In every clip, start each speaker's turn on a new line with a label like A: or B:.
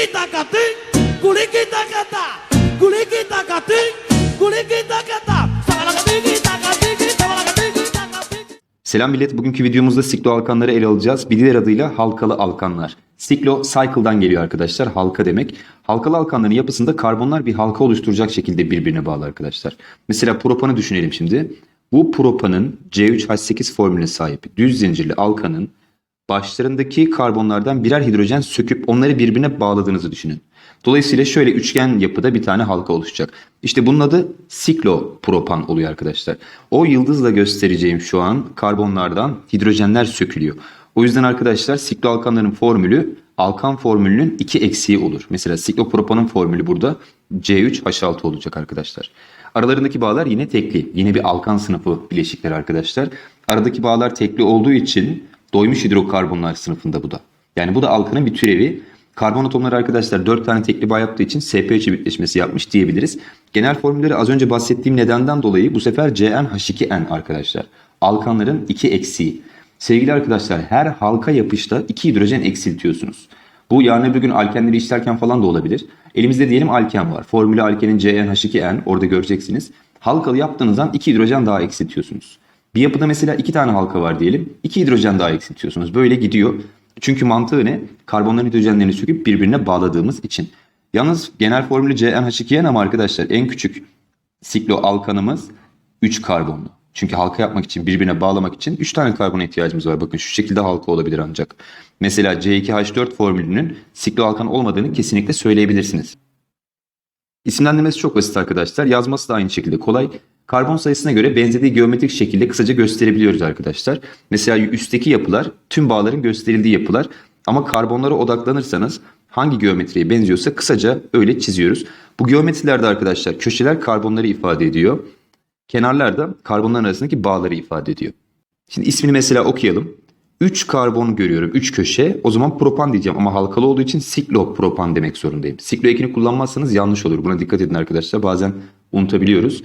A: kita kati, kuli kita kata, kuli kita kati, kuli kita kata.
B: Selam millet. Bugünkü videomuzda siklo alkanları ele alacağız. Bir adıyla halkalı alkanlar. Siklo cycle'dan geliyor arkadaşlar. Halka demek. Halkalı alkanların yapısında karbonlar bir halka oluşturacak şekilde birbirine bağlı arkadaşlar. Mesela propanı düşünelim şimdi. Bu propanın C3H8 formülüne sahip düz zincirli alkanın başlarındaki karbonlardan birer hidrojen söküp onları birbirine bağladığınızı düşünün. Dolayısıyla şöyle üçgen yapıda bir tane halka oluşacak. İşte bunun adı siklopropan oluyor arkadaşlar. O yıldızla göstereceğim şu an karbonlardan hidrojenler sökülüyor. O yüzden arkadaşlar sikloalkanların formülü alkan formülünün iki eksiği olur. Mesela siklopropanın formülü burada C3H6 olacak arkadaşlar. Aralarındaki bağlar yine tekli. Yine bir alkan sınıfı bileşikler arkadaşlar. Aradaki bağlar tekli olduğu için doymuş hidrokarbonlar sınıfında bu da. Yani bu da alkanın bir türevi. Karbon atomları arkadaşlar 4 tane tekli bağ yaptığı için SP3 çiftleşmesi yapmış diyebiliriz. Genel formülleri az önce bahsettiğim nedenden dolayı bu sefer CnH2n arkadaşlar. Alkanların iki eksiği. Sevgili arkadaşlar her halka yapışta iki hidrojen eksiltiyorsunuz. Bu yarın öbür gün alkenleri işlerken falan da olabilir. Elimizde diyelim alken var. Formülü alkenin CnH2n orada göreceksiniz. Halkalı yaptığınızdan iki hidrojen daha eksiltiyorsunuz. Bir yapıda mesela iki tane halka var diyelim. iki hidrojen daha eksiltiyorsunuz. Böyle gidiyor. Çünkü mantığı ne? Karbonların hidrojenlerini söküp birbirine bağladığımız için. Yalnız genel formülü CnH2n ama arkadaşlar en küçük siklo alkanımız 3 karbonlu. Çünkü halka yapmak için birbirine bağlamak için 3 tane karbona ihtiyacımız var. Bakın şu şekilde halka olabilir ancak. Mesela C2H4 formülünün siklo alkan olmadığını kesinlikle söyleyebilirsiniz. İsimlendirmesi çok basit arkadaşlar. Yazması da aynı şekilde kolay. Karbon sayısına göre benzediği geometrik şekilde kısaca gösterebiliyoruz arkadaşlar. Mesela üstteki yapılar tüm bağların gösterildiği yapılar. Ama karbonlara odaklanırsanız hangi geometriye benziyorsa kısaca öyle çiziyoruz. Bu geometrilerde arkadaşlar köşeler karbonları ifade ediyor. Kenarlar da karbonların arasındaki bağları ifade ediyor. Şimdi ismini mesela okuyalım. 3 karbon görüyorum. 3 köşe. O zaman propan diyeceğim ama halkalı olduğu için siklopropan demek zorundayım. Siklo ekini kullanmazsanız yanlış olur. Buna dikkat edin arkadaşlar. Bazen unutabiliyoruz.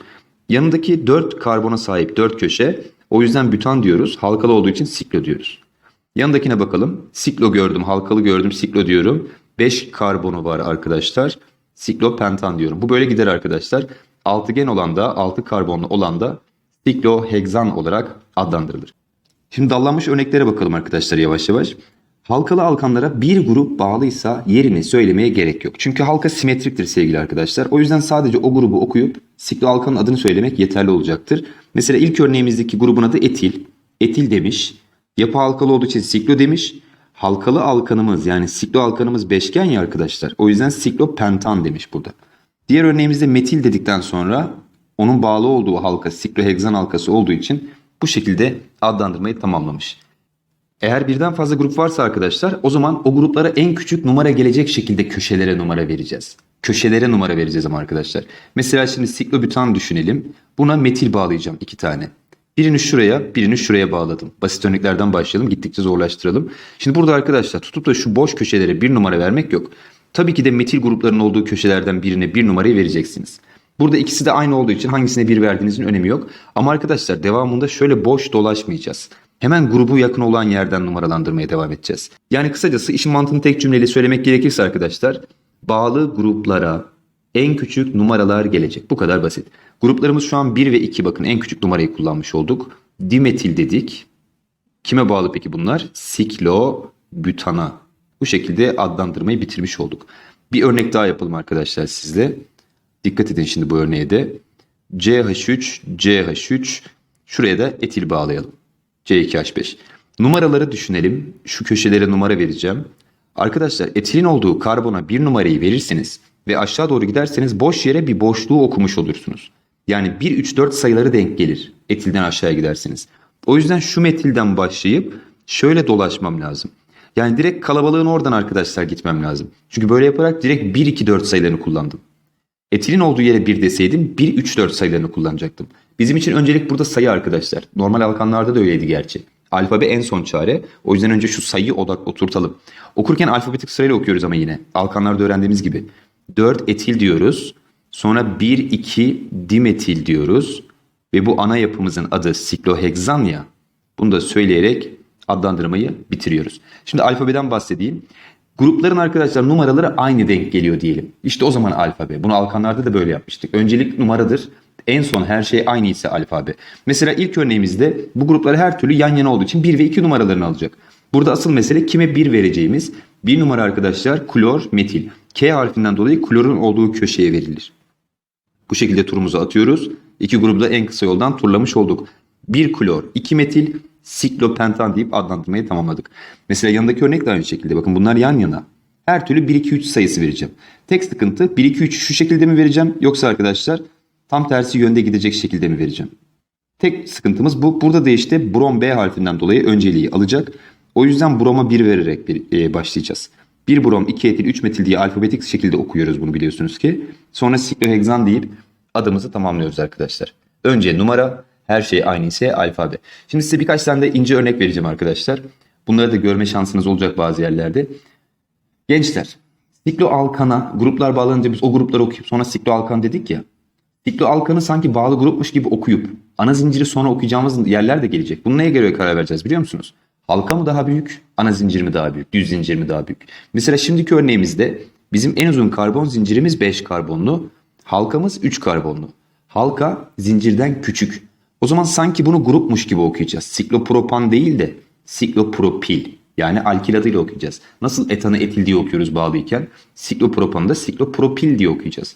B: Yanındaki 4 karbona sahip 4 köşe. O yüzden bütan diyoruz. Halkalı olduğu için siklo diyoruz. Yanındakine bakalım. Siklo gördüm, halkalı gördüm, siklo diyorum. 5 karbonu var arkadaşlar. Siklopentan diyorum. Bu böyle gider arkadaşlar. Altıgen olan da, 6 karbonlu olan da sikloheksan olarak adlandırılır. Şimdi dallanmış örneklere bakalım arkadaşlar yavaş yavaş. Halkalı alkanlara bir grup bağlıysa yerini söylemeye gerek yok. Çünkü halka simetriktir sevgili arkadaşlar. O yüzden sadece o grubu okuyup sikloalkanın adını söylemek yeterli olacaktır. Mesela ilk örneğimizdeki grubun adı etil. Etil demiş. Yapı halkalı olduğu için siklo demiş. Halkalı alkanımız yani siklo alkanımız beşgen ya arkadaşlar. O yüzden siklopentan demiş burada. Diğer örneğimizde metil dedikten sonra onun bağlı olduğu halka sikloheksan halkası olduğu için bu şekilde adlandırmayı tamamlamış. Eğer birden fazla grup varsa arkadaşlar o zaman o gruplara en küçük numara gelecek şekilde köşelere numara vereceğiz. Köşelere numara vereceğiz ama arkadaşlar. Mesela şimdi siklobutan düşünelim. Buna metil bağlayacağım iki tane. Birini şuraya, birini şuraya bağladım. Basit örneklerden başlayalım, gittikçe zorlaştıralım. Şimdi burada arkadaşlar tutup da şu boş köşelere bir numara vermek yok. Tabii ki de metil gruplarının olduğu köşelerden birine bir numarayı vereceksiniz. Burada ikisi de aynı olduğu için hangisine bir verdiğinizin önemi yok. Ama arkadaşlar devamında şöyle boş dolaşmayacağız. Hemen grubu yakın olan yerden numaralandırmaya devam edeceğiz. Yani kısacası işin mantığını tek cümleyle söylemek gerekirse arkadaşlar bağlı gruplara en küçük numaralar gelecek. Bu kadar basit. Gruplarımız şu an 1 ve 2 bakın en küçük numarayı kullanmış olduk. Dimetil dedik. Kime bağlı peki bunlar? Siklobutana. Bu şekilde adlandırmayı bitirmiş olduk. Bir örnek daha yapalım arkadaşlar sizle. Dikkat edin şimdi bu örneğe de. CH3, CH3. Şuraya da etil bağlayalım. C2H5. Numaraları düşünelim. Şu köşelere numara vereceğim. Arkadaşlar etilin olduğu karbona bir numarayı verirseniz ve aşağı doğru giderseniz boş yere bir boşluğu okumuş olursunuz. Yani 1, 3, 4 sayıları denk gelir etilden aşağıya giderseniz. O yüzden şu metilden başlayıp şöyle dolaşmam lazım. Yani direkt kalabalığın oradan arkadaşlar gitmem lazım. Çünkü böyle yaparak direkt 1, 2, 4 sayılarını kullandım. Etilin olduğu yere 1 deseydim 1, 3, 4 sayılarını kullanacaktım. Bizim için öncelik burada sayı arkadaşlar. Normal alkanlarda da öyleydi gerçi. Alfabe en son çare. O yüzden önce şu sayıyı odak oturtalım. Okurken alfabetik sırayla okuyoruz ama yine. Alkanlarda öğrendiğimiz gibi. 4 etil diyoruz. Sonra 1, 2 dimetil diyoruz. Ve bu ana yapımızın adı sikloheksan ya. Bunu da söyleyerek adlandırmayı bitiriyoruz. Şimdi alfabeden bahsedeyim. Grupların arkadaşlar numaraları aynı denk geliyor diyelim. İşte o zaman alfabe. Bunu alkanlarda da böyle yapmıştık. Öncelik numaradır. En son her şey aynı ise alfabe. Mesela ilk örneğimizde bu gruplar her türlü yan yana olduğu için 1 ve 2 numaralarını alacak. Burada asıl mesele kime 1 vereceğimiz. 1 numara arkadaşlar klor, metil. K harfinden dolayı klorun olduğu köşeye verilir. Bu şekilde turumuzu atıyoruz. İki grubu da en kısa yoldan turlamış olduk. 1 klor, 2 metil, siklopentan deyip adlandırmayı tamamladık. Mesela yanındaki örnek de aynı şekilde. Bakın bunlar yan yana. Her türlü 1, 2, 3 sayısı vereceğim. Tek sıkıntı 1, 2, 3 şu şekilde mi vereceğim yoksa arkadaşlar tam tersi yönde gidecek şekilde mi vereceğim? Tek sıkıntımız bu. Burada da işte brom B harfinden dolayı önceliği alacak. O yüzden broma 1 vererek bir, e, başlayacağız. 1 brom, 2 etil, 3 metil diye alfabetik şekilde okuyoruz bunu biliyorsunuz ki. Sonra sikloheksan deyip adımızı tamamlıyoruz arkadaşlar. Önce numara, her şey aynı ise alfabe. Şimdi size birkaç tane de ince örnek vereceğim arkadaşlar. Bunları da görme şansınız olacak bazı yerlerde. Gençler, sikloalkana gruplar bağlanınca biz o grupları okuyup sonra sikloalkan dedik ya. Sikloalkanı sanki bağlı grupmuş gibi okuyup ana zinciri sonra okuyacağımız yerler de gelecek. Bunu neye göre karar vereceğiz biliyor musunuz? Halka mı daha büyük, ana zincir mi daha büyük, düz zincir mi daha büyük? Mesela şimdiki örneğimizde bizim en uzun karbon zincirimiz 5 karbonlu, halkamız 3 karbonlu. Halka zincirden küçük. O zaman sanki bunu grupmuş gibi okuyacağız. Siklopropan değil de siklopropil yani alkil adıyla okuyacağız. Nasıl etanı etil diye okuyoruz bağlıyken siklopropanı da siklopropil diye okuyacağız.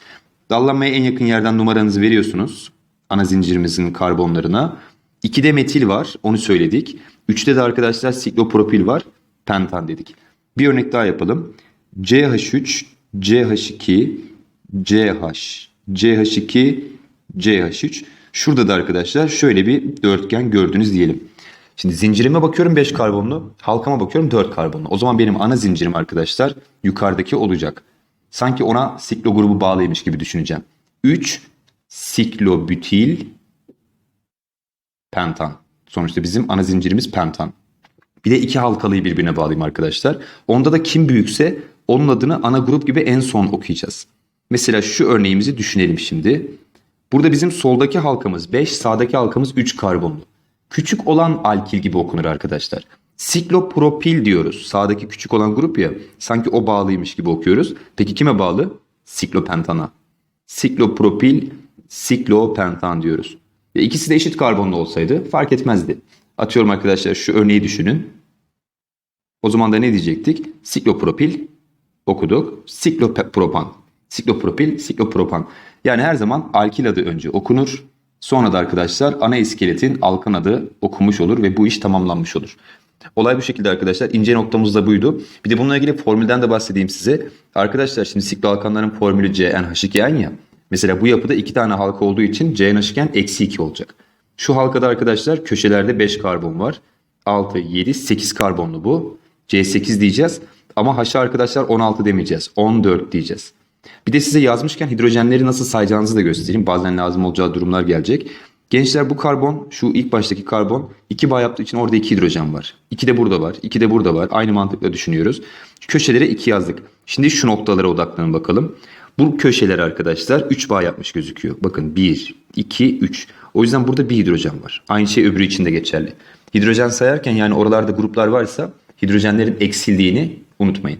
B: Dallanmaya en yakın yerden numaranızı veriyorsunuz ana zincirimizin karbonlarına. 2'de metil var onu söyledik. 3'te de arkadaşlar siklopropil var pentan dedik. Bir örnek daha yapalım. CH3, CH2, CH, CH2, CH3. Şurada da arkadaşlar şöyle bir dörtgen gördünüz diyelim. Şimdi zincirime bakıyorum 5 karbonlu, halkama bakıyorum 4 karbonlu. O zaman benim ana zincirim arkadaşlar yukarıdaki olacak. Sanki ona siklo grubu bağlıymış gibi düşüneceğim. 3 siklobütil pentan. Sonuçta bizim ana zincirimiz pentan. Bir de iki halkalıyı birbirine bağlayayım arkadaşlar. Onda da kim büyükse onun adını ana grup gibi en son okuyacağız. Mesela şu örneğimizi düşünelim şimdi. Burada bizim soldaki halkamız 5, sağdaki halkamız 3 karbonlu. Küçük olan alkil gibi okunur arkadaşlar. Siklopropil diyoruz. Sağdaki küçük olan grup ya. Sanki o bağlıymış gibi okuyoruz. Peki kime bağlı? Siklopentana. Siklopropil, siklopentan diyoruz. Ve ikisi de eşit karbonlu olsaydı fark etmezdi. Atıyorum arkadaşlar şu örneği düşünün. O zaman da ne diyecektik? Siklopropil okuduk. Siklopropan. Siklopropil, siklopropan. Yani her zaman alkil adı önce okunur. Sonra da arkadaşlar ana iskeletin alkan adı okunmuş olur ve bu iş tamamlanmış olur. Olay bu şekilde arkadaşlar. İnce noktamız da buydu. Bir de bununla ilgili formülden de bahsedeyim size. Arkadaşlar şimdi sikloalkanların formülü CnH2n ya. Mesela bu yapıda iki tane halka olduğu için CnH2n eksi 2 olacak. Şu halkada arkadaşlar köşelerde 5 karbon var. 6, 7, 8 karbonlu bu. C8 diyeceğiz. Ama H'a arkadaşlar 16 demeyeceğiz. 14 diyeceğiz. Bir de size yazmışken hidrojenleri nasıl sayacağınızı da göstereyim. Bazen lazım olacağı durumlar gelecek. Gençler bu karbon, şu ilk baştaki karbon 2 bağ yaptığı için orada 2 hidrojen var. 2 de burada var, 2 de burada var. Aynı mantıkla düşünüyoruz. Köşelere 2 yazdık. Şimdi şu noktalara odaklanın bakalım. Bu köşeler arkadaşlar 3 bağ yapmış gözüküyor. Bakın 1, 2, 3. O yüzden burada bir hidrojen var. Aynı şey öbürü için de geçerli. Hidrojen sayarken yani oralarda gruplar varsa hidrojenlerin eksildiğini unutmayın.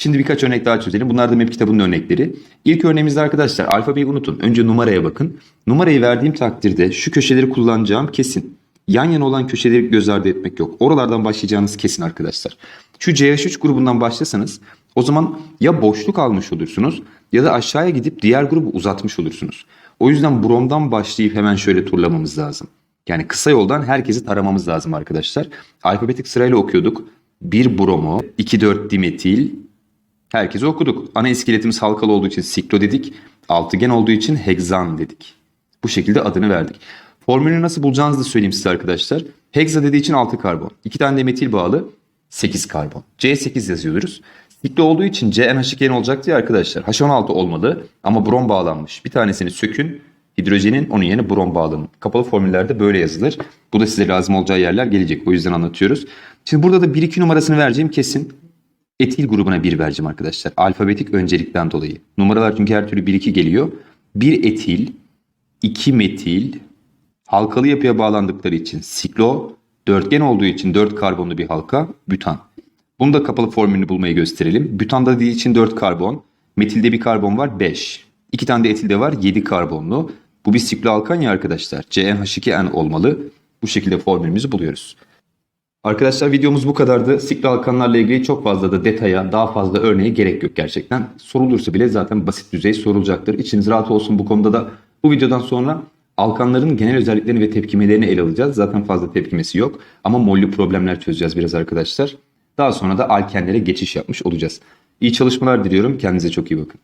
B: Şimdi birkaç örnek daha çözelim. Bunlar da MEP kitabının örnekleri. İlk örneğimizde arkadaşlar alfabeyi unutun. Önce numaraya bakın. Numarayı verdiğim takdirde şu köşeleri kullanacağım kesin. Yan yana olan köşeleri göz ardı etmek yok. Oralardan başlayacağınız kesin arkadaşlar. Şu CH3 grubundan başlasanız o zaman ya boşluk almış olursunuz ya da aşağıya gidip diğer grubu uzatmış olursunuz. O yüzden bromdan başlayıp hemen şöyle turlamamız lazım. Yani kısa yoldan herkesi taramamız lazım arkadaşlar. Alfabetik sırayla okuyorduk. 1 bromo, 2 4 dimetil, Herkese okuduk. Ana iskeletimiz halkalı olduğu için siklo dedik. Altıgen olduğu için hegzan dedik. Bu şekilde adını verdik. Formülünü nasıl bulacağınızı da söyleyeyim size arkadaşlar. Hegza dediği için 6 karbon. 2 tane de metil bağlı 8 karbon. C8 yazıyoruz. Siklo olduğu için CnH2n olacaktı ya arkadaşlar. H16 olmalı ama brom bağlanmış. Bir tanesini sökün. Hidrojenin onun yerine brom bağlanın. Kapalı formüllerde böyle yazılır. Bu da size lazım olacağı yerler gelecek. O yüzden anlatıyoruz. Şimdi burada da 1-2 numarasını vereceğim kesin. Etil grubuna 1 vereceğim arkadaşlar. Alfabetik öncelikten dolayı. Numaralar çünkü her türlü 1-2 geliyor. 1 etil, 2 metil, halkalı yapıya bağlandıkları için siklo, dörtgen olduğu için 4 karbonlu bir halka, bütan. Bunu da kapalı formülünü bulmayı gösterelim. Butanda dediği için 4 karbon. Metilde bir karbon var 5. 2 tane de etilde var 7 karbonlu. Bu bir sikloalkan ya arkadaşlar. CnH2n olmalı. Bu şekilde formülümüzü buluyoruz. Arkadaşlar videomuz bu kadardı. Sikloalkanlarla ilgili çok fazla da detaya, daha fazla örneğe gerek yok gerçekten. Sorulursa bile zaten basit düzey sorulacaktır. İçiniz rahat olsun bu konuda da. Bu videodan sonra alkanların genel özelliklerini ve tepkimelerini ele alacağız. Zaten fazla tepkimesi yok. Ama mollü problemler çözeceğiz biraz arkadaşlar. Daha sonra da alkenlere geçiş yapmış olacağız. İyi çalışmalar diliyorum. Kendinize çok iyi bakın.